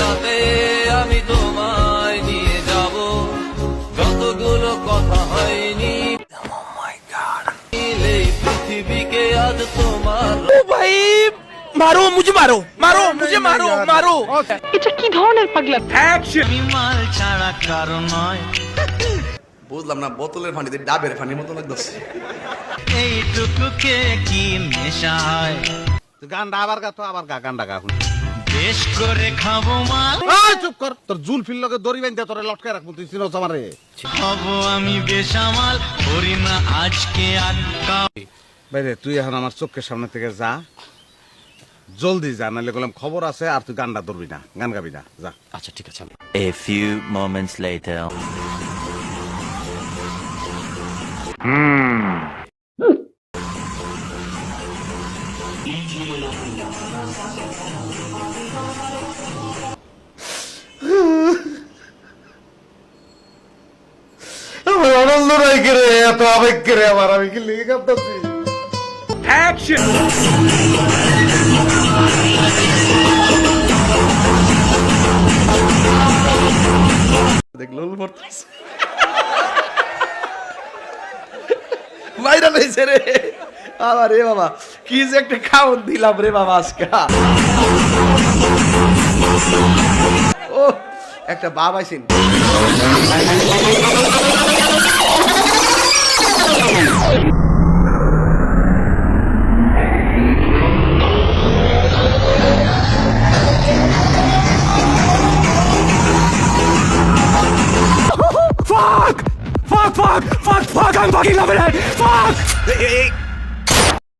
রাতে আমি তোমায় নিয়ে যাব। যতগুলো কথা হয়নি পৃথিবীকে আজ তোমার ভাই মারো মুঝে মারো মারো মুঝে মারো মারো। এটা কি ধরনের পাগলা? মাল ছাড়া কারণ নয়। বুঝলাম না বোতলের পানিতে ডাবের পানির মতো লাগতেছে। এইটুকুকে কি নেশা হয় গানটা আবার গা তো আবার গা গানটা গা বেশ করে খাব মাল এই চুপ কর। তোর জুল ফিল লগে দড়ি বাইন্ধে তোরে লটকায় রাখব তুই চিনোস আমারে। হব আমি বেসামাল করি না আজকে আর কাউ বাইরে তুই এখন আমার চোখের সামনে থেকে যা। জলদি যা নাহলে বললাম খবর আছে আর তুই গানটা ধরবি না গান গাবি না যা। আচ্ছা ঠিক আছে A few moments later. আমার আনন্দ নাই করে এত আবেগ করে আমার? আমি কি লিখে কাঁদতেছি? দেখল পড়তেছে ভাইরাল হয়েছে রে। আবার রে বাবা। কি যে একটা খাওন দিলাম রে বাবা আজকে ও একটা বাবা আইছেন Fuck! Fuck, fuck, fuck, fuck, I'm fucking loving it! Fuck!